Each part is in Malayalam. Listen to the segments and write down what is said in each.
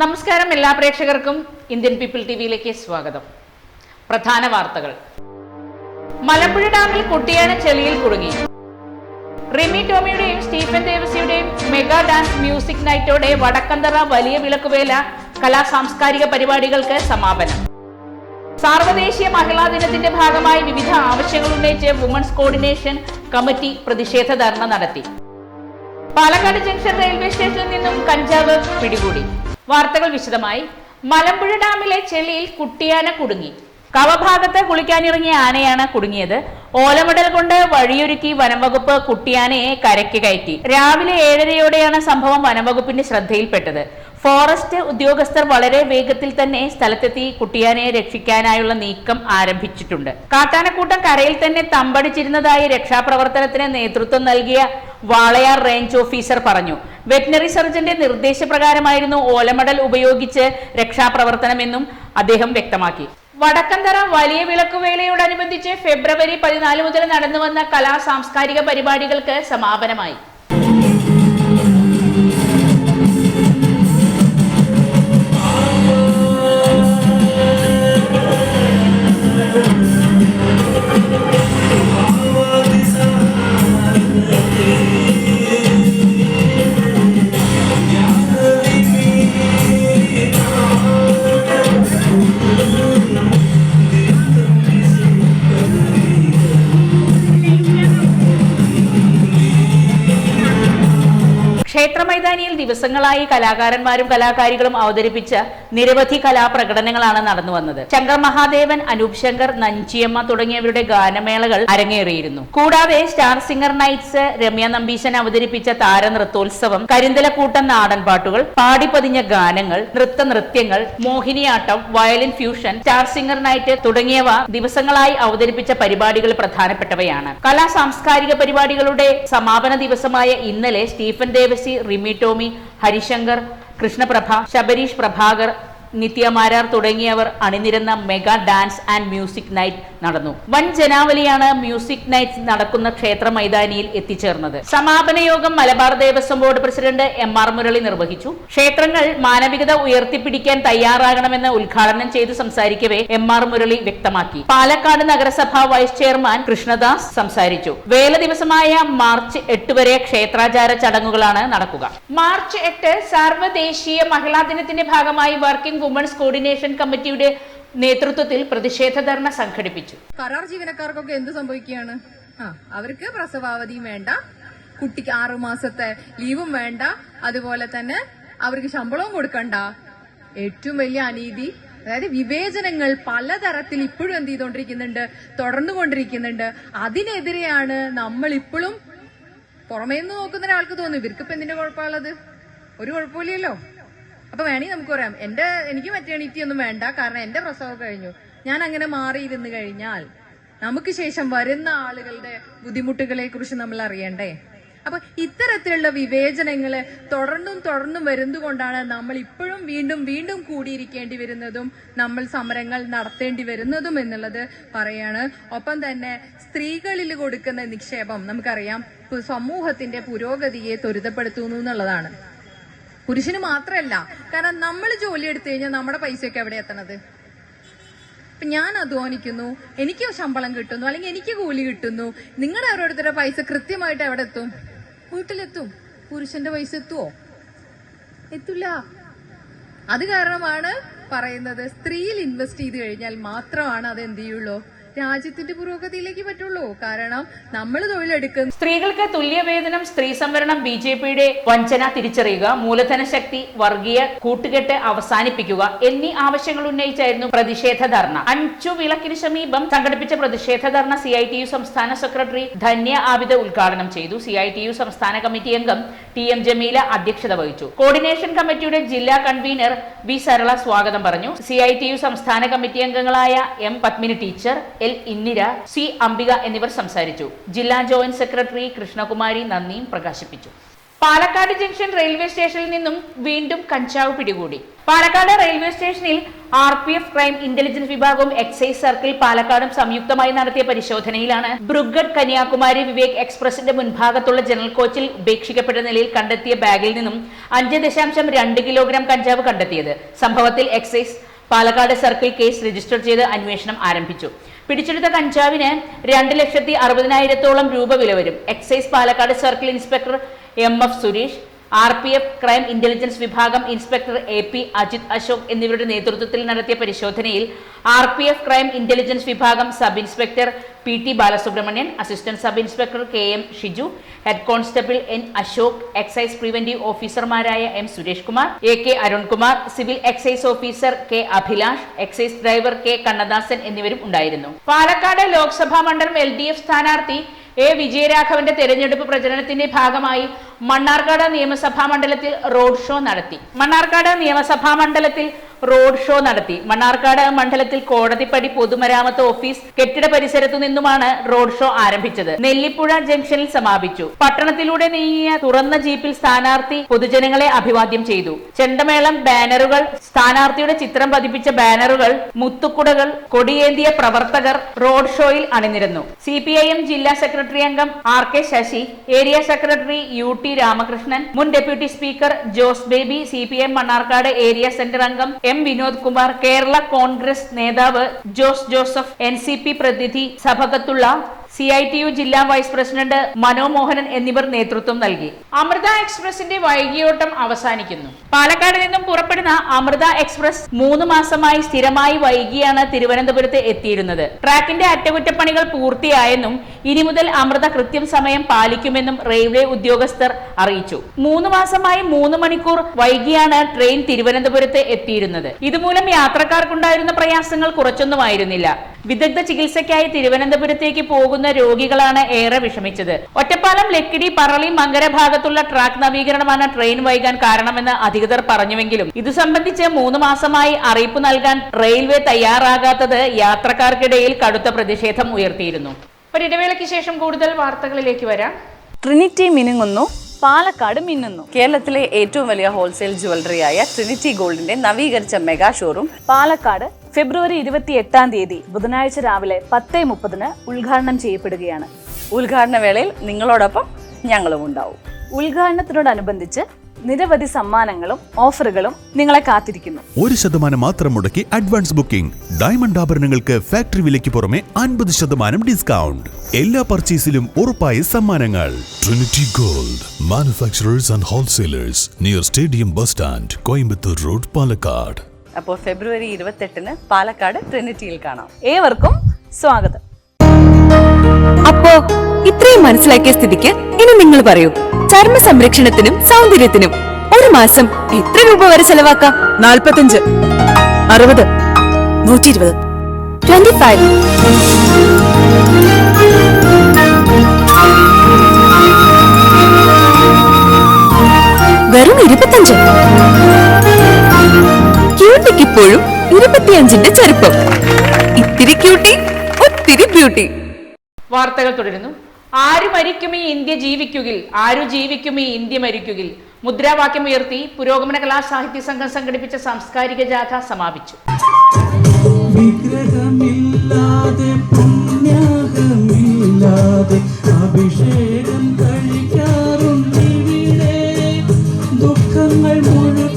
നമസ്കാരം എല്ലാ പ്രേക്ഷകർക്കും ഇന്ത്യൻ പീപ്പിൾ ടി വിയിലേക്ക് സ്വാഗതം. പ്രധാന വാർത്തകൾ. മലമ്പുഴ ഡാമിൽ കുട്ടിയാണ് ചെളിയിൽ കുടുങ്ങി. റിമി ടോമിയുടെയും സ്റ്റീഫൻ ദേവസിയുടെയും മെഗാ ഡാൻസ് മ്യൂസിക് നൈറ്റോടെ വടക്കന്തറ വലിയ വിളക്കുവേല കലാ സാംസ്കാരിക പരിപാടികൾക്ക് സമാപനം. സാർവദേശീയ മഹിളാ ദിനത്തിന്റെ ഭാഗമായി വിവിധ ആവശ്യങ്ങൾ ഉന്നയിച്ച് വുമൺസ് കോർഡിനേഷൻ കമ്മിറ്റി പ്രതിഷേധ ധർണ നടത്തി. പാലക്കാട് ജംഗ്ഷൻ റെയിൽവേ സ്റ്റേഷനിൽ നിന്നും കഞ്ചാവ് പിടികൂടി. വാർത്തകൾ വിശദമായി. മലമ്പുഴ ഡാമിലെ ചെളിയിൽ കുട്ടിയാന കുടുങ്ങി. കവഭാഗത്ത് കുളിക്കാനിറങ്ങിയ ആനയാണ് കുടുങ്ങിയത്. ഓലമടൽ കൊണ്ട് വഴിയൊരുക്കി വനംവകുപ്പ് കുട്ടിയാനയെ കരയ്ക്ക് കയറ്റി. രാവിലെ ഏഴരയോടെയാണ് സംഭവം വനംവകുപ്പിന്റെ ശ്രദ്ധയിൽപ്പെട്ടത്. ഫോറസ്റ്റ് ഉദ്യോഗസ്ഥർ വളരെ വേഗത്തിൽ തന്നെ സ്ഥലത്തെത്തി കുട്ടിയാനെ രക്ഷിക്കാനായുള്ള നീക്കം ആരംഭിച്ചിട്ടുണ്ട്. കാട്ടാനക്കൂട്ടം കരയിൽ തന്നെ തമ്പടിച്ചിരുന്നതായി രക്ഷാപ്രവർത്തനത്തിന് നേതൃത്വം നൽകിയ വാളയാർ റേഞ്ച് ഓഫീസർ പറഞ്ഞു. വെറ്റിനറി സർജന്റെ നിർദ്ദേശപ്രകാരമായിരുന്നു ഓലമടൽ ഉപയോഗിച്ച് രക്ഷാപ്രവർത്തനമെന്നും അദ്ദേഹം വ്യക്തമാക്കി. വടക്കന്തറ വലിയ വിളക്കുവേലയോടനുബന്ധിച്ച് ഫെബ്രുവരി പതിനാല് മുതൽ നടന്നുവന്ന കലാ സാംസ്കാരിക പരിപാടികൾക്ക് സമാപനമായി. ക്ഷേത്ര മൈതാനിയിൽ ദിവസങ്ങളായി കലാകാരന്മാരും കലാകാരികളും അവതരിപ്പിച്ച നിരവധി കലാപ്രകടനങ്ങളാണ് നടന്നു വന്നത്. ശങ്കർ മഹാദേവൻ അനൂപ് ശങ്കർ നഞ്ചിയമ്മ തുടങ്ങിയവരുടെ ഗാനമേളകൾ അരങ്ങേറിയിരുന്നു. കൂടാതെ star singer nights Ramya Nambeesan അവതരിപ്പിച്ച താരനൃത്തോത്സവം കരിന്തലക്കൂട്ടം നാടൻ പാട്ടുകൾ പാടിപ്പതിഞ്ഞ ഗാനങ്ങൾ നൃത്ത നൃത്യങ്ങൾ Mohiniyattam violin fusion star singer night തുടങ്ങിയവ ദിവസങ്ങളായി അവതരിപ്പിച്ച പരിപാടികൾ പ്രധാനപ്പെട്ടവയാണ്. കലാ സാംസ്കാരിക പരിപാടികളുടെ സമാപന ദിവസമായ ഇന്നലെ സ്റ്റീഫൻ ദേവസി റിമി ടോമി ഹരിശങ്കർ കൃഷ്ണപ്രഭ ശബരീഷ് പ്രഭാകർ നിത്യമാരാർ തുടങ്ങിയവർ അണിനിരന്ന mega dance and music night നടന്നു. വൻ ജനാവലിയാണ് മ്യൂസിക് നൈറ്റ് നടക്കുന്ന ക്ഷേത്ര മൈതാനിയിൽ എത്തിച്ചേർന്നത്. സമാപന യോഗം Malabar Devaswom board president M R Murali നിർവഹിച്ചു. ക്ഷേത്രങ്ങൾ മാനവികത ഉയർത്തിപ്പിടിക്കാൻ തയ്യാറാകണമെന്ന് ഉദ്ഘാടനം ചെയ്തു സംസാരിക്കവേ എം ആർ മുരളി വ്യക്തമാക്കി. പാലക്കാട് നഗരസഭ വൈസ് ചെയർമാൻ കൃഷ്ണദാസ് സംസാരിച്ചു. വേല ദിവസമായ മാർച്ച് എട്ട് വരെ ക്ഷേത്രാചാര ചടങ്ങുകളാണ് നടക്കുക. മാർച്ച് എട്ട് സർവദേശീയ മഹിളാ ദിനത്തിന്റെ ഭാഗമായി വർക്കിംഗ് വുമൺസ് കോർഡിനേഷൻ കമ്മിറ്റിയുടെ നേതൃത്വത്തിൽ പ്രതിഷേധ ധർണ സംഘടിപ്പിച്ചു. കരാർ ജീവനക്കാർക്കൊക്കെ എന്ത് സംഭവിക്കുകയാണ്? അവർക്ക് പ്രസവാവധിയും വേണ്ട കുട്ടിക്ക് ആറു മാസത്തെ ലീവും വേണ്ട അതുപോലെ തന്നെ അവർക്ക് ശമ്പളവും കൊടുക്കണ്ട. ഏറ്റവും വലിയ അനീതി അതായത് വിവേചനങ്ങൾ പലതരത്തിൽ ഇപ്പോഴും എന്ത് ചെയ്തുകൊണ്ടിരിക്കുന്നുണ്ട് തുടർന്നുകൊണ്ടിരിക്കുന്നുണ്ട് അതിനെതിരെയാണ് നമ്മൾ ഇപ്പോഴും പുറമേ നിന്ന് നോക്കുന്ന ഒരാൾക്ക് തോന്നും ഇവർക്കിപ്പോ എന്തിന്റെ കുഴപ്പമുള്ളത്? ഒരു കുഴപ്പമില്ലല്ലോ. അപ്പൊ വേണമെങ്കിൽ നമുക്ക് പറയാം. എന്റെ എനിക്ക് മെറ്റേണിറ്റി ഒന്നും വേണ്ട. കാരണം എന്റെ പ്രസവം കഴിഞ്ഞു. ഞാൻ അങ്ങനെ മാറിയിരുന്നു കഴിഞ്ഞാൽ നമുക്ക് ശേഷം വരുന്ന ആളുകളുടെ ബുദ്ധിമുട്ടുകളെ കുറിച്ച് നമ്മൾ അറിയണ്ടേ? അപ്പൊ ഇത്തരത്തിലുള്ള വിവേചനങ്ങൾ തുടർന്നും തുടർന്നും വരുന്നതുകൊണ്ടാണ് നമ്മൾ ഇപ്പോഴും വീണ്ടും വീണ്ടും കൂടിയിരിക്കേണ്ടി വരുന്നതും നമ്മൾ സമരങ്ങൾ നടത്തേണ്ടി വരുന്നതും എന്നുള്ളത് പറയാണ്. ഒപ്പം തന്നെ സ്ത്രീകളിൽ കൊടുക്കുന്ന നിക്ഷേപം നമുക്കറിയാം. സമൂഹത്തിന്റെ പുരോഗതിയെ ത്വരിതപ്പെടുത്തുന്നു എന്നുള്ളതാണ്. പുരുഷന് മാത്രമല്ല കാരണം നമ്മൾ ജോലി എടുത്തു കഴിഞ്ഞാൽ നമ്മുടെ പൈസയൊക്കെ എവിടെ എത്തണത്? ഇപ്പൊ ഞാൻ അധ്വാനിക്കുന്നു എനിക്ക് ശമ്പളം കിട്ടുന്നു അല്ലെങ്കിൽ എനിക്ക് കൂലി കിട്ടുന്നു. നിങ്ങളുടെ ഓരോരുത്തരുടെ പൈസ കൃത്യമായിട്ട് എവിടെ എത്തും? വീട്ടിലെത്തും. പുരുഷന്റെ പൈസ എത്തുവോ? എത്തില്ല അത് കാരണമാണ് പറയുന്നത് സ്ത്രീയിൽ ഇൻവെസ്റ്റ് ചെയ്ത് കഴിഞ്ഞാൽ മാത്രമാണ് അത് എന്ത് ചെയ്യുള്ളൂ? രാജ്യത്തിന്റെ പുരോഗതിയിലേക്ക് പറ്റുള്ളൂ. കാരണം നമ്മൾ തൊഴിലെടുക്കുന്നു സ്ത്രീകൾക്ക് തുല്യവേതനം സ്ത്രീ സംവരണം ബി ജെ പിയുടെ വഞ്ചന തിരിച്ചറിയുക മൂലധന ശക്തി വർഗീയ കൂട്ടുകെട്ട് അവസാനിപ്പിക്കുക എന്നീ ആവശ്യങ്ങൾ ഉന്നയിച്ചായിരുന്നു പ്രതിഷേധ ധർണ. അഞ്ചു വിളക്കിന് സമീപം സംഘടിപ്പിച്ച പ്രതിഷേധ ധർണ സി ഐ ടി യു സംസ്ഥാന സെക്രട്ടറി ധന്യ ആബിദ ഉദ്ഘാടനം ചെയ്തു. സി ഐ ടി യു സംസ്ഥാന കമ്മിറ്റി അംഗം ടി എം ജമീല അധ്യക്ഷത വഹിച്ചു. കോർഡിനേഷൻ കമ്മിറ്റിയുടെ ജില്ലാ കൺവീനർ വി സരള സ്വാഗതം പറഞ്ഞു. സി ഐ ടി യു സംസ്ഥാന കമ്മിറ്റി അംഗങ്ങളായ M Padmini teacher L Indira C Ambika എന്നിവർ സംസാരിച്ചു. ജില്ലാ ജോയിന്റ് സെക്രട്ടറി കൃഷ്ണകുമാരി നന്ദിയും പ്രകാശിപ്പിച്ചു. പാലക്കാട് ജംഗ്ഷൻ റെയിൽവേ സ്റ്റേഷനിൽ നിന്നും വീണ്ടും കഞ്ചാവ് പിടികൂടി. പാലക്കാട് റെയിൽവേ സ്റ്റേഷനിൽ R P F crime intelligence വിഭാഗവും എക്സൈസ് സർക്കിൾ പാലക്കാടും സംയുക്തമായി നടത്തിയ പരിശോധനയിലാണ് ബ്രുഗഡ് കന്യാകുമാരി വിവേക് എക്സ്പ്രസിന്റെ മുൻഭാഗത്തുള്ള ജനറൽ കോച്ചിൽ ഉപേക്ഷിക്കപ്പെട്ട നിലയിൽ കണ്ടെത്തിയ ബാഗിൽ നിന്നും അഞ്ച് ദശാംശം രണ്ട് കിലോഗ്രാം കഞ്ചാവ് കണ്ടെത്തിയത്. സംഭവത്തിൽ excise Palakkad circle case register ചെയ്ത് അന്വേഷണം ആരംഭിച്ചു. പിടിച്ചെടുത്ത കഞ്ചാവിന് രണ്ട് ലക്ഷത്തി അറുപതിനായിരത്തോളം രൂപ വില വരും. Excise Palakkad circle inspector M F Suresh R P F crime intelligence വിഭാഗം inspector A P Ajith Ashok എന്നിവരുടെ നേതൃത്വത്തിൽ നടത്തിയ പരിശോധനയിൽ R P F crime intelligence വിഭാഗം sub inspector P T Balasubramanian assistant sub inspector K M Shiju head constable N Ashok excise preventive ഓഫീസർമാരായ M Suresh Kumar A K Arunkumar civil excise officer K Abhilash excise driver K Kannadasan എന്നിവരും ഉണ്ടായിരുന്നു. പാലക്കാട് ലോക്സഭാ മണ്ഡലം എൽ ഡി എഫ് സ്ഥാനാർത്ഥി എ വിജയരാഘവന്റെ തെരഞ്ഞെടുപ്പ് പ്രചരണത്തിന്റെ ഭാഗമായി മണ്ണാർക്കാട് നിയമസഭാ മണ്ഡലത്തിൽ റോഡ് ഷോ നടത്തി. മണ്ണാർക്കാട് നിയമസഭാ മണ്ഡലത്തിൽ റോഡ് ഷോ നടത്തി. മണ്ണാർക്കാട് മണ്ഡലത്തിൽ കോടതിപ്പടി പൊതുമരാമത്ത് ഓഫീസ് കെട്ടിട പരിസരത്തു നിന്നുമാണ് റോഡ് ഷോ ആരംഭിച്ചത്. നെല്ലിപ്പുഴ ജംഗ്ഷനിൽ സമാപിച്ചു. പട്ടണത്തിലൂടെ നീങ്ങിയ തുറന്ന ജീപ്പിൽ സ്ഥാനാർത്ഥി പൊതുജനങ്ങളെ അഭിവാദ്യം ചെയ്തു. ചെണ്ടമേളം ബാനറുകൾ സ്ഥാനാർത്ഥിയുടെ ചിത്രം പതിപ്പിച്ച ബാനറുകൾ മുത്തുക്കുടകൾ കൊടിയേന്തിയ പ്രവർത്തകർ റോഡ് ഷോയിൽ അണിനിരന്നു. സി ജില്ലാ സെക്രട്ടറി അംഗം R K Sasi area secretary U T Ramakrishnan മുൻ deputy speaker Jose Baby C Mannarkkad area centre അംഗം എം വിനോദ് കുമാർ കേരള കോൺഗ്രസ് നേതാവ് ജോസ് ജോസഫ് എൻ പ്രതിനിധി സഭകത്തുള്ള സി ഐ ടി യു ജില്ലാ വൈസ് പ്രസിഡന്റ് മനോമോഹനൻ എന്നിവർ നേതൃത്വം നൽകി. അമൃത എക്സ്പ്രസിന്റെ വൈകിയോട്ടം അവസാനിക്കുന്നു. പാലക്കാട് നിന്നും പുറപ്പെടുന്ന അമൃത എക്സ്പ്രസ് മൂന്ന് മാസമായി സ്ഥിരമായി വൈകിയാണ് തിരുവനന്തപുരത്ത് എത്തിയിരുന്നത്. ട്രാക്കിന്റെ അറ്റകുറ്റപ്പണികൾ പൂർത്തിയായെന്നും ഇനി മുതൽ അമൃത കൃത്യം സമയം പാലിക്കുമെന്നും റെയിൽവേ ഉദ്യോഗസ്ഥർ അറിയിച്ചു. മൂന്ന് മാസമായി മൂന്ന് മണിക്കൂർ വൈകിയാണ് ട്രെയിൻ തിരുവനന്തപുരത്ത് എത്തിയിരുന്നത്. ഇതുമൂലം യാത്രക്കാർക്കുണ്ടായിരുന്ന പ്രയാസങ്ങൾ കുറച്ചൊന്നുമായിരുന്നില്ല. വിദഗ്ധ ചികിത്സയ്ക്കായി തിരുവനന്തപുരത്തേക്ക് പോകുന്ന രോഗികളാണ് ഏറെ വിഷമിച്ചത്. ഒറ്റപ്പാലം ലക്കിടി പറളി മങ്കര ഭാഗത്തുള്ള ട്രാക്ക് നവീകരണമാണ് ട്രെയിൻ വൈകാൻ കാരണമെന്ന് അധികൃതർ പറഞ്ഞുവെങ്കിലും ഇത് സംബന്ധിച്ച് മൂന്ന് മാസമായി അറിയിപ്പ് നൽകാൻ റെയിൽവേ തയ്യാറാകാത്തത് യാത്രക്കാർക്കിടയിൽ കടുത്ത പ്രതിഷേധം ഉയർത്തിയിരുന്നു. ഒരിടവേളയ്ക്ക് ശേഷം കൂടുതൽ വാർത്തകളിലേക്ക് വരാം. ട്രിനിറ്റി മിനുങ്ങുന്നു പാലക്കാട് മിന്നുന്നു. കേരളത്തിലെ ഏറ്റവും വലിയ ഹോൾസെയിൽ ജുവലറിയായ ട്രിനിറ്റി ഗോൾഡിന്റെ നവീകരിച്ച മെഗാ ഷോറൂം പാലക്കാട് ഫെബ്രുവരി ഇരുപത്തി എട്ടാം തീയതി ബുധനാഴ്ച രാവിലെ പത്തേ മുപ്പതിന് ഉദ്ഘാടനം ചെയ്യപ്പെടുകയാണ്. ഉദ്ഘാടന വേളയിൽ നിങ്ങളോടൊപ്പം ഞങ്ങളും ഉണ്ടാവും. ഉദ്ഘാടനത്തിനോടനുബന്ധിച്ച് നിരവധി സമ്മാനങ്ങളും ഓഫറുകളും നിങ്ങളെ കാത്തിരിക്കുന്നു. ഒരു ശതമാനം മാത്രം മുടക്കി അഡ്വാൻസ് ബുക്കിംഗ്. ഡയമണ്ട് ആഭരണങ്ങൾക്ക് ഫാക്ടറി വിലയ്ക്ക് പുറമെ അൻപത് ശതമാനം ഡിസ്കൗണ്ട്. എല്ലാ പർച്ചേസിലും ഉറപ്പായ സമ്മാനങ്ങൾ. Trinity Gold manufacturers and wholesalers near stadium bus stand Coimbatore road Palakkad അപ്പോൾ ഫെബ്രുവരി ഇരുപത്തെട്ടിന് പാലക്കാട് ട്രിനിറ്റിയിൽ കാണാം. ഏവർക്കും സ്വാഗതം. അപ്പോ ഇത്രയും മനസ്സിലാക്കിയ സ്ഥിതിക്ക് ഇനി നിങ്ങൾ പറയൂ ചർമ്മ സംരക്ഷണത്തിനും സൗന്ദര്യത്തിനും ഒരു മാസം എത്ര രൂപ വരെ ചെലവാക്കാം? നാൽപ്പത്തഞ്ച് അറുപത് നൂറ്റി ഇരുപത് ട്വന്റി ഫൈവ് വെറും ഇരുപത്തഞ്ച്. ക്യൂട്ടിക്ക് ഇപ്പോഴും ഇരുപത്തിയഞ്ചിന്റെ ചെറുപ്പം ഇത്തിരി ക്യൂട്ടി ഒത്തിരി ബ്യൂട്ടി വാർത്തകൾ തുടരുന്നു. ആര് മരിക്കും ഈ ഇന്ത്യ ജീവിക്കുകിൽ? ആരു ജീവിക്കും ഈ ഇന്ത്യ മരിക്കുകിൽ? മുദ്രാവാക്യം ഉയർത്തി പുരോഗമന കലാ സാഹിത്യ സംഘം സംഘടിപ്പിച്ച സാംസ്കാരിക ജാഥ സമാപിച്ചു. വിഗ്രഹമില്ലാതെ പുണ്യാഹമില്ലാതെ അഭിഷേകം കഴിക്കാറുണ്ടിവിടെ ദുഃഖങ്ങൾ മുഴുക്കാക്കു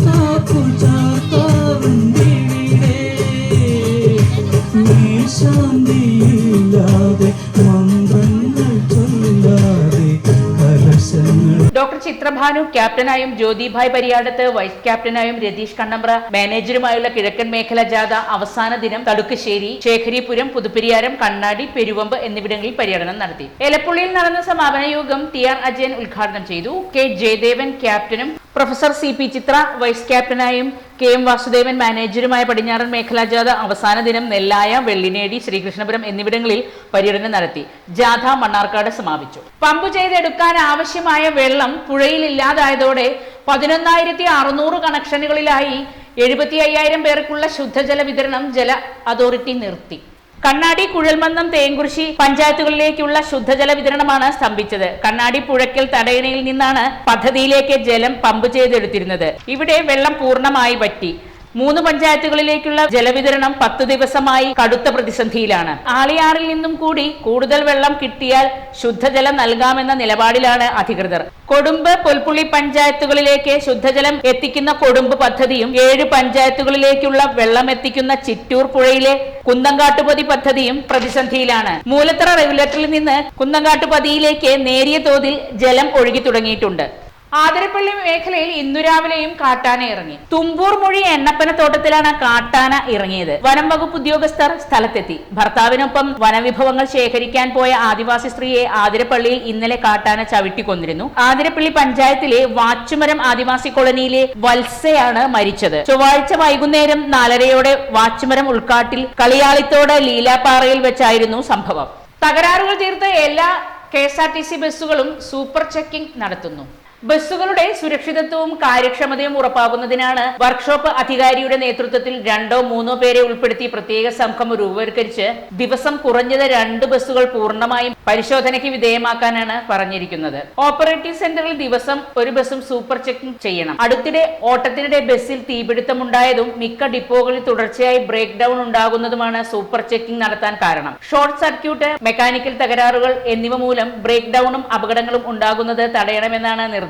ഡോക്ടർ ചിത്രഭാനു ക്യാപ്റ്റനായും ജ്യോതിഭായ് പരിയാടത്ത് വൈസ് ക്യാപ്റ്റനായും രതീഷ് കണ്ണമ്പ്ര മാനേജറുമായുള്ള കിഴക്കൻ മേഖല ജാഥ അവസാന ദിനം തടുക്കശ്ശേരി ശേഖരിപുരം പുതുപ്പെരിയാരം കണ്ണാടി പെരുവമ്പ് എന്നിവിടങ്ങളിൽ പര്യടനം നടത്തി. എലപ്പുള്ളിയിൽ നടന്ന സമാപന യോഗം ടി ആർ അജയൻ ഉദ്ഘാടനം ചെയ്തു. കെ ജയദേവൻ ക്യാപ്റ്റനും professor C P Chithra vice ക്യാപ്റ്റനായും K M Vasudevan മാനേജറുമായ പടിഞ്ഞാറൻ മേഖലാ ജാഥ അവസാന ദിനം നെല്ലായ വെള്ളിനേടി ശ്രീകൃഷ്ണപുരം എന്നിവിടങ്ങളിൽ പര്യടനം നടത്തി. ജാഥ മണ്ണാർക്കാട് സമാപിച്ചു. പമ്പ് ചെയ്തെടുക്കാൻ ആവശ്യമായ വെള്ളം പുഴയിൽ ഇല്ലാതായതോടെ പതിനൊന്നായിരത്തി അറുന്നൂറ് കണക്ഷനുകളിലായി എഴുപത്തി അയ്യായിരം പേർക്കുള്ള ശുദ്ധജല വിതരണം ജല അതോറിറ്റി നിർത്തി. കണ്ണാടി കുഴൽമന്ദം തേങ്കുറിശി പഞ്ചായത്തുകളിലേക്കുള്ള ശുദ്ധജല വിതരണമാണ് സ്തംഭിച്ചത്. കണ്ണാടി പുഴയ്ക്കൽ തടയണയിൽ നിന്നാണ് പദ്ധതിയിലേക്ക് ജലം പമ്പ് ചെയ്തെടുത്തിരുന്നത്. ഇവിടെ വെള്ളം പൂർണമായി വറ്റി. മൂന്ന് പഞ്ചായത്തുകളിലേക്കുള്ള ജലവിതരണം പത്ത് ദിവസമായി കടുത്ത പ്രതിസന്ധിയിലാണ്. ആളിയാറിൽ നിന്നും കൂടി കൂടുതൽ വെള്ളം കിട്ടിയാൽ ശുദ്ധജലം നൽകാമെന്ന നിലപാടിലാണ് അധികൃതർ. കൊടുമ്പ് പൊൽപ്പുള്ളി പഞ്ചായത്തുകളിലേക്ക് ശുദ്ധജലം എത്തിക്കുന്ന കൊടുമ്പ് പദ്ധതിയും ഏഴ് പഞ്ചായത്തുകളിലേക്കുള്ള വെള്ളം എത്തിക്കുന്ന ചിറ്റൂർ പുഴയിലെ കുന്നങ്കാട്ടുപതി പദ്ധതിയും പ്രതിസന്ധിയിലാണ്. മൂലത്തറ റെഗുലേറ്ററിൽ നിന്ന് കുന്നങ്കാട്ടുപതിയിലേക്ക് നേരിയ തോതിൽ ജലം ഒഴുകി തുടങ്ങിയിട്ടുണ്ട്. ആതിരപ്പള്ളി മേഖലയിൽ ഇന്നു രാവിലെയും കാട്ടാന ഇറങ്ങി. തുമ്പൂർ മൊഴി എണ്ണപ്പന തോട്ടത്തിലാണ് കാട്ടാന ഇറങ്ങിയത്. വനം വകുപ്പ് ഉദ്യോഗസ്ഥർ സ്ഥലത്തെത്തി. ഭർത്താവിനൊപ്പം വനവിഭവങ്ങൾ ശേഖരിക്കാൻ പോയ ആദിവാസി സ്ത്രീയെ ആതിരപ്പള്ളിയിൽ ഇന്നലെ കാട്ടാന ചവിട്ടിക്കൊന്നിരുന്നു. ആതിരപ്പള്ളി പഞ്ചായത്തിലെ വാച്ചുമരം ആദിവാസി കോളനിയിലെ വത്സയാണ് മരിച്ചത്. ചൊവ്വാഴ്ച വൈകുന്നേരം നാലരയോടെ വാച്ചുമരം ഉൾക്കാട്ടിൽ കളിയാളിത്തോട് ലീലാപ്പാറയിൽ വെച്ചായിരുന്നു സംഭവം. തകരാറുകൾ തീർത്ത് എല്ലാ K S R T C ബസ്സുകളും സൂപ്പർ ചെക്കിംഗ് നടത്തുന്നു. ബസ്സുകളുടെ സുരക്ഷിതത്വവും കാര്യക്ഷമതയും ഉറപ്പാക്കുന്നതിനാണ് വർക്ക്ഷോപ്പ് അധികാരിയുടെ നേതൃത്വത്തിൽ രണ്ടോ മൂന്നോ പേരെ ഉൾപ്പെടുത്തി പ്രത്യേക സംഘം രൂപവത്കരിച്ച് ദിവസം കുറഞ്ഞത് രണ്ട് ബസ്സുകൾ പൂർണമായും പരിശോധനയ്ക്ക് വിധേയമാക്കാനാണ് പറഞ്ഞിരിക്കുന്നത്. ഓപ്പറേറ്റീവ് സെന്ററിൽ ദിവസം ഒരു ബസ്സും സൂപ്പർ ചെക്കിംഗ് ചെയ്യണം. അടുത്തിടെ ഓട്ടത്തിനിടെ ബസ്സിൽ തീപിടുത്തമുണ്ടായതും മിക്ക ഡിപ്പോകളിൽ തുടർച്ചയായി ബ്രേക്ക് ഡൌൺ ഉണ്ടാകുന്നതുമാണ് സൂപ്പർ ചെക്കിംഗ് നടത്താൻ കാരണം. ഷോർട്ട് സർക്യൂട്ട് മെക്കാനിക്കൽ തകരാറുകൾ എന്നിവ മൂലം ബ്രേക്ക് ഡൌണും അപകടങ്ങളും ഉണ്ടാകുന്നത് തടയണമെന്നാണ് നിർദ്ദേശം.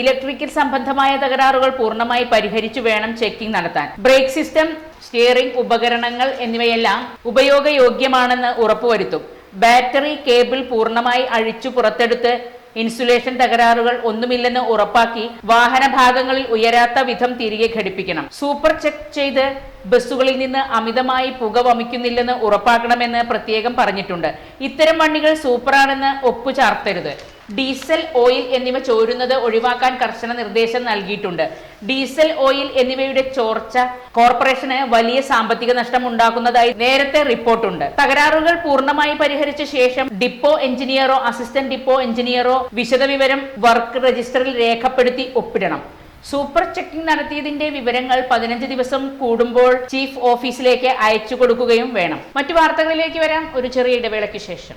ഇലക്ട്രിക്കൽ സംബന്ധമായ തകരാറുകൾ പൂർണമായി പരിഹരിച്ചു വേണം ചെക്കിംഗ് നടത്താൻ. ബ്രേക്ക് സിസ്റ്റം സ്റ്റിയറിംഗ് ഉപകരണങ്ങൾ എന്നിവയെല്ലാം ഉപയോഗയോഗ്യമാണെന്ന് ഉറപ്പുവരുത്തും. ബാറ്ററി കേബിൾ പൂർണമായി അഴിച്ചു പുറത്തെടുത്ത് ഇൻസുലേഷൻ തകരാറുകൾ ഒന്നുമില്ലെന്ന് ഉറപ്പാക്കി വാഹന ഭാഗങ്ങളിൽ ഉയരാത്ത വിധം തിരികെ ഘടിപ്പിക്കണം. സൂപ്പർ ചെക്ക് ചെയ്ത് ബസ്സുകളിൽ നിന്ന് അമിതമായി പുക വമിക്കുന്നില്ലെന്ന് ഉറപ്പാക്കണമെന്ന് പ്രത്യേകം പറഞ്ഞിട്ടുണ്ട്. ഇത്തരം വണ്ടികൾ സൂപ്പറാണെന്ന് ഒപ്പു ചാർത്തരുത് ഡീസൽ ഓയിൽ എന്നിവ ചോരുന്നത് ഒഴിവാക്കാൻ കർശന നിർദ്ദേശം നൽകിയിട്ടുണ്ട്. ഡീസൽ ഓയിൽ എന്നിവയുടെ ചോർച്ച കോർപ്പറേഷന് വലിയ സാമ്പത്തിക നഷ്ടം ഉണ്ടാക്കുന്നതായി നേരത്തെ റിപ്പോർട്ടുണ്ട്. തകരാറുകൾ പൂർണമായി പരിഹരിച്ച ശേഷം ഡിപ്പോ എഞ്ചിനീയറോ അസിസ്റ്റന്റ് ഡിപ്പോ എഞ്ചിനീയറോ വിശദവിവരം വർക്ക് രജിസ്റ്ററിൽ രേഖപ്പെടുത്തി ഒപ്പിടണം. സൂപ്പർ ചെക്കിംഗ് നടത്തിയതിന്റെ വിവരങ്ങൾ പതിനഞ്ച് ദിവസം കൂടുമ്പോൾ ചീഫ് ഓഫീസിലേക്ക് അയച്ചു കൊടുക്കുകയും വേണം. മറ്റു വാർത്തകളിലേക്ക് വരാം. ഒരു ചെറിയ ഇടവേളയ്ക്ക് ശേഷം.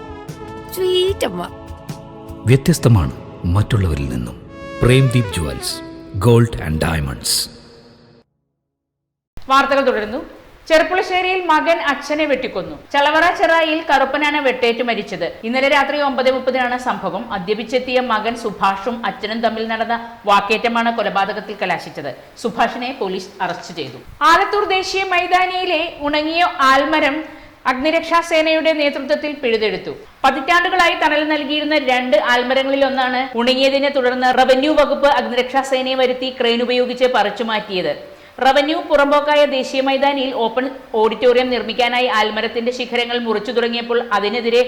സ്വീറ്റ് അമ്മ വ്യത്യസ്തമാണ് മറ്റുള്ളവരിൽ നിന്നും. Premdeep jewels gold and diamonds. വാർത്തകൾ തുടരുന്നു. ചെറുപ്പുളശ്ശേരിയിൽ മകൻ അച്ഛനെ വെട്ടിക്കൊന്നു. ചളവറ ചെറായിൽ കറുപ്പനാണ് വെട്ടേറ്റ് മരിച്ചത്. ഇന്നലെ രാത്രി ഒമ്പത് മുപ്പതിനാണ് സംഭവം. അധ്യപിച്ചെത്തിയ മകൻ സുഭാഷും അച്ഛനും തമ്മിൽ നടന്ന വാക്കേറ്റമാണ് കൊലപാതകത്തിൽ കലാശിച്ചത്. സുഭാഷിനെ പോലീസ് അറസ്റ്റ് ചെയ്തു. ആലത്തൂർ ദേശീയ മൈതാനിയിലെ ഉണങ്ങിയ ആൽമരം അഗ്നിരക്ഷാ സേനയുടെ നേതൃത്വത്തിൽ പിഴുതെടുത്തു. പതിറ്റാണ്ടുകളായി തണൽ നൽകിയിരുന്ന രണ്ട് ആൽമരങ്ങളിൽ ഒന്നാണ് ഉണങ്ങിയതിനെ തുടർന്ന് റവന്യൂ വകുപ്പ് അഗ്നിരക്ഷാ സേനയെ വരുത്തി ക്രെയിൻ ഉപയോഗിച്ച് പറിച്ചു മാറ്റിയത്. റവന്യൂ പുറമ്പോക്കായ ദേശീയ മൈതാനിയിൽ ഓപ്പൺ ഓഡിറ്റോറിയം നിർമ്മിക്കാനായി ആൽമരത്തിന്റെ ശിഖരങ്ങൾ മുറിച്ചു തുടങ്ങിയപ്പോൾ അതിനെതിരെ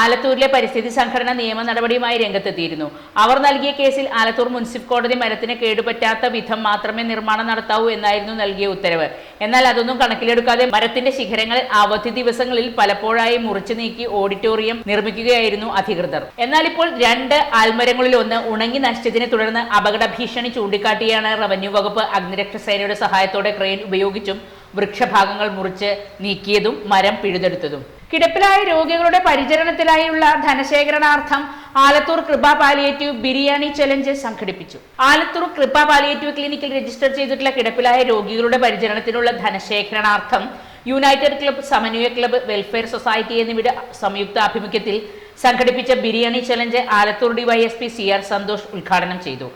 ആലത്തൂരിലെ പരിസ്ഥിതി സംഘടന നിയമ നടപടിയുമായി രംഗത്തെത്തിയിരുന്നു. അവർ നൽകിയ കേസിൽ ആലത്തൂർ മുനിസിപ്പൽ കോടതി മരത്തിന് കേടുപറ്റാത്ത വിധം മാത്രമേ നിർമ്മാണം നടത്താവൂ എന്നായിരുന്നു നൽകിയ ഉത്തരവ്. എന്നാൽ അതൊന്നും കണക്കിലെടുക്കാതെ മരത്തിന്റെ ശിഖരങ്ങൾ അവധി ദിവസങ്ങളിൽ പലപ്പോഴായി മുറിച്ചു നീക്കി ഓഡിറ്റോറിയം നിർമ്മിക്കുകയായിരുന്നു അധികൃതർ. എന്നാൽ ഇപ്പോൾ രണ്ട് ആൽമരങ്ങളിൽ ഒന്ന് ഉണങ്ങി നശിച്ചതിനെ തുടർന്ന് അപകട ഭീഷണി ചൂണ്ടിക്കാട്ടിയാണ് റവന്യൂ വകുപ്പ് അഗ്നിരക്ഷാ സേനയുടെ സഹായത്തോടെ ക്രെയിൻ ഉപയോഗിച്ചും വൃക്ഷഭാഗങ്ങൾ മുറിച്ച് നീക്കിയതും മരം പിഴുതെടുത്തതും. കിടപ്പിലായ രോഗികളുടെ പരിചരണത്തിലായുള്ള ധനശേഖരണാർത്ഥം ആലത്തൂർ കൃപ പാലിയേറ്റീവ് ബിരിയാണി ചലഞ്ച് സംഘടിപ്പിച്ചു. ആലത്തൂർ കൃപ പാലിയേറ്റീവ് ക്ലിനിക്കിൽ രജിസ്റ്റർ ചെയ്തിട്ടുള്ള കിടപ്പിലായ രോഗികളുടെ പരിചരണത്തിനുള്ള ധനശേഖരണാർത്ഥം United club Samanwaya club welfare society എന്നിവയുടെ സംയുക്ത ആഭിമുഖ്യത്തിൽ സംഘടിപ്പിച്ച biryani challenge Alathur DYSP C R Santhosh ഉദ്ഘാടനം ചെയ്തു.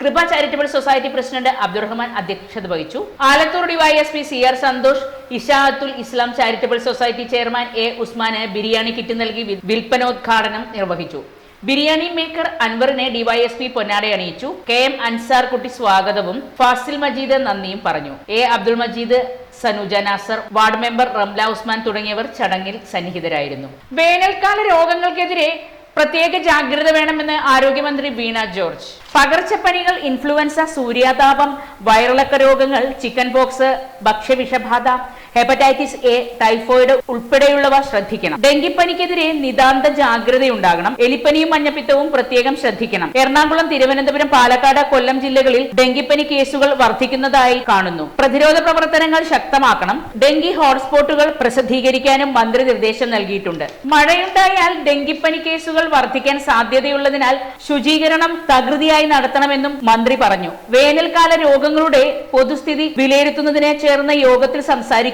Kripa charitable society president Abdurahman അധ്യക്ഷത വഹിച്ചു. Alathur DYSP C R Santhosh Ishaathul Islam charitable society chairman A Usman biryani kit നൽകി വിൽപ്പനോദ്ഘാടനം നിർവഹിച്ചു. ബിരിയാണി മേക്കർ അൻവറിനെ ഡിവൈഎസ്പി പൊന്നാട അണിയിച്ചു. കെ എം അൻസാർ കുട്ടി സ്വാഗതവും ഫാസിൽ മജീദ് നന്ദിയും പറഞ്ഞു. A Abdul Majeed Sanuja Nasar ward member Ramla Usman തുടങ്ങിയവർ ചടങ്ങിൽ സന്നിഹിതരായിരുന്നു. വേനൽക്കാല രോഗങ്ങൾക്കെതിരെ പ്രത്യേക ജാഗ്രത വേണമെന്ന് ആരോഗ്യമന്ത്രി വീണ ജോർജ്. പകർച്ചപ്പനികൾ ഇൻഫ്ലുവൻസ സൂര്യാതാപം വയറിളക്ക രോഗങ്ങൾ ചിക്കൻ പോക്സ് ഭക്ഷ്യവിഷബാധ ഹെപ്പറ്റൈറ്റിസ് എ ടൈഫോയിഡ് ഉൾപ്പെടെയുള്ളവ ശ്രദ്ധിക്കണം. ഡെങ്കിപ്പനിക്കെതിരെ നിതാന്ത ജാഗ്രതയുണ്ടാകണം. എലിപ്പനിയും മഞ്ഞപ്പിത്തവും പ്രത്യേകം ശ്രദ്ധിക്കണം. എറണാകുളം തിരുവനന്തപുരം പാലക്കാട് കൊല്ലം ജില്ലകളിൽ ഡെങ്കിപ്പനി കേസുകൾ വർദ്ധിക്കുന്നതായി കാണുന്നു. പ്രതിരോധ പ്രവർത്തനങ്ങൾ ശക്തമാക്കണം. ഡെങ്കി ഹോട്ട്സ്പോട്ടുകൾ പ്രസിദ്ധീകരിക്കാനും മന്ത്രി നിർദ്ദേശം നൽകിയിട്ടുണ്ട്. മഴയുണ്ടായാൽ ഡെങ്കിപ്പനി കേസുകൾ വർദ്ധിക്കാൻ സാധ്യതയുള്ളതിനാൽ ശുചീകരണം തകൃതിയായി നടത്തണമെന്നും മന്ത്രി പറഞ്ഞു. വേനൽക്കാല രോഗങ്ങളുടെ പൊതുസ്ഥിതി വിലയിരുത്തുന്നതിനെ ചേർന്ന യോഗത്തിൽ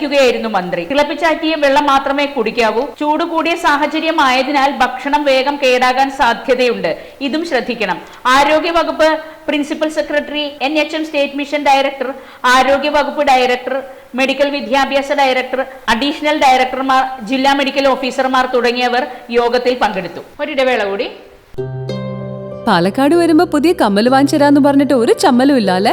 സംസാരിക്കുകയായിരുന്നു മന്ത്രി. തിളപ്പിച്ചാറ്റിയ വെള്ളം മാത്രമേ കുടിക്കാവൂ. ചൂട് കൂടിയ സാഹചര്യം ആയതിനാൽ ഭക്ഷണം വേഗം കേടാകാൻ സാധ്യതയുണ്ട്. ഇതും ശ്രദ്ധിക്കണം. ആരോഗ്യ വകുപ്പ് principal secretary N H M state mission director ആരോഗ്യ വകുപ്പ് ഡയറക്ടർ മെഡിക്കൽ വിദ്യാഭ്യാസ ഡയറക്ടർ അഡീഷണൽ ഡയറക്ടർമാർ ജില്ലാ മെഡിക്കൽ ഓഫീസർമാർ തുടങ്ങിയവർ യോഗത്തിൽ പങ്കെടുത്തു. ഒരിടവേള കൂടി. പാലക്കാട് വരുമ്പോ പുതിയ കമ്മൽ വാങ്ങിച്ചരാന്ന് പറഞ്ഞിട്ട് ഒരു ചമ്മലും ഇല്ല അല്ലെ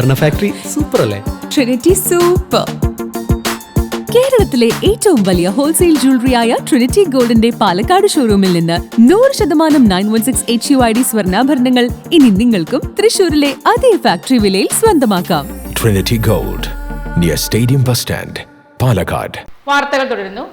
ആഭരണ ഫാക്ടറി സൂപ്പർ അല്ലേ? ട്രിനിറ്റി സൂപ്പർ കേരളത്തിലെ ഏറ്റവും വലിയ ഹോൾസെയിൽ ജ്വല്ലറിയായ ട്രിനിറ്റി ഗോൾഡിന്റെ പാലക്കാട് ഷോറൂമിൽ നിന്ന് നൂറ് ശതമാനം nine one six H U I D സ്വർണാഭരണങ്ങൾ ഇനി നിങ്ങൾക്കും തൃശൂരിലെ അതേ ഫാക്ടറി വിലയിൽ സ്വന്തമാക്കാം. Trinity Gold near stadium bus stand Palakkad വാർത്തകൾ തുടരുന്നു.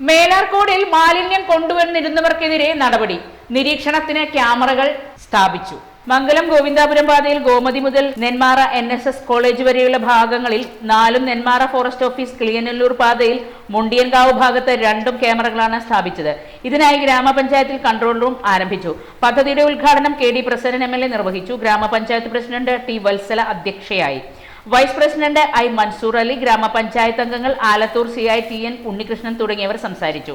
മേലാർക്കോടിൽ മാലിന്യം കൊണ്ടുവന്നിരുന്നവർക്കെതിരെ നടപടി. നിരീക്ഷണത്തിന് ക്യാമറകൾ സ്ഥാപിച്ചു. മംഗലം ഗോവിന്ദാപുരം പാതയിൽ ഗോമതി മുതൽ Nenmara N S S college വരെയുള്ള ഭാഗങ്ങളിൽ നാലും നെന്മാറ ഫോറസ്റ്റ് ഓഫീസ് കിളിയനല്ലൂർ പാതയിൽ മുണ്ടിയൻകാവ് ഭാഗത്ത് രണ്ടും ക്യാമറകളാണ് സ്ഥാപിച്ചത്. ഇതിനായി ഗ്രാമപഞ്ചായത്തിൽ കൺട്രോൾ റൂം ആരംഭിച്ചു. പദ്ധതിയുടെ ഉദ്ഘാടനം K D Prasannan M L A നിർവഹിച്ചു. ഗ്രാമപഞ്ചായത്ത് പ്രസിഡന്റ് ടി വത്സല അധ്യക്ഷയായി. Vice president I Mansoor Ali ഗ്രാമപഞ്ചായത്ത് അംഗങ്ങൾ Alathur C I T N Unnikrishnan തുടങ്ങിയവർ സംസാരിച്ചു.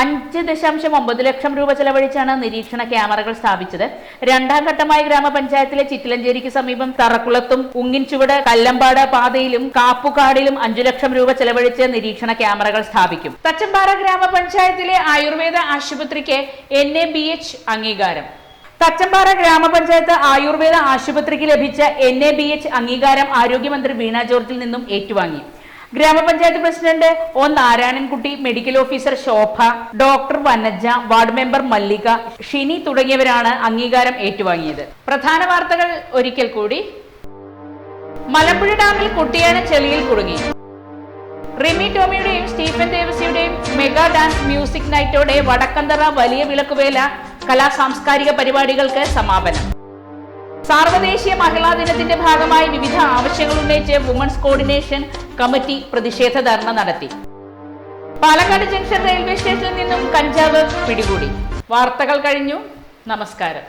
അഞ്ച് ദശാംശം ഒമ്പത് ലക്ഷം രൂപ ചെലവഴിച്ചാണ് നിരീക്ഷണ ക്യാമറകൾ സ്ഥാപിച്ചത്. രണ്ടാം ഘട്ടമായി ഗ്രാമപഞ്ചായത്തിലെ ചിറ്റിലഞ്ചേരിക്ക് സമീപം തറക്കുളത്തും ഉങ്ങിൻചുവട് കല്ലമ്പാട് പാതയിലും കാപ്പുകാടിലും അഞ്ചു ലക്ഷം രൂപ ചെലവഴിച്ച് നിരീക്ഷണ ക്യാമറകൾ സ്ഥാപിക്കും. തച്ചമ്പാറ ഗ്രാമപഞ്ചായത്തിലെ ആയുർവേദ ആശുപത്രിക്ക് എൻ എ ബി എച്ച് അംഗീകാരം. തച്ചമ്പാറ ഗ്രാമപഞ്ചായത്ത് ആയുർവേദ ആശുപത്രിക്ക് ലഭിച്ച എൻ എ ബി എച്ച് അംഗീകാരം ആരോഗ്യമന്ത്രി വീണ ജോർജിൽ നിന്നും ഏറ്റുവാങ്ങി. ഗ്രാമപഞ്ചായത്ത് president O Narayanankutty medical officer Shobha doctor Vanaja ward member Mallika Shini തുടങ്ങിയവരാണ് അംഗീകാരം ഏറ്റുവാങ്ങിയത്. പ്രധാന വാർത്തകൾ ഒരിക്കൽ കൂടി. മലമ്പുഴ ഡാമിൽ കുട്ടിയാണ് ചെളിയിൽ കുടുങ്ങി റിമി ടോമിയുടെയും സ്റ്റീഫൻ ദേവസിയുടെയും മെഗാ ഡാൻസ് മ്യൂസിക് നൈറ്റോടെ വടക്കന്തറ വലിയ വിളക്കുവേല കലാ സാംസ്കാരിക പരിപാടികൾക്ക് സമാപനം. സാർവദേശീയ മഹിളാ ദിനത്തിന്റെ ഭാഗമായി വിവിധ ആവശ്യങ്ങൾ ഉന്നയിച്ച് വുമൺസ് കോർഡിനേഷൻ കമ്മിറ്റി പ്രതിഷേധ ധർണ നടത്തി. പാലക്കാട് ജംഗ്ഷൻ റെയിൽവേ സ്റ്റേഷനിൽ നിന്നും കഞ്ചാവ് പിടികൂടി. വാർത്തകൾ കഴിഞ്ഞു. നമസ്കാരം.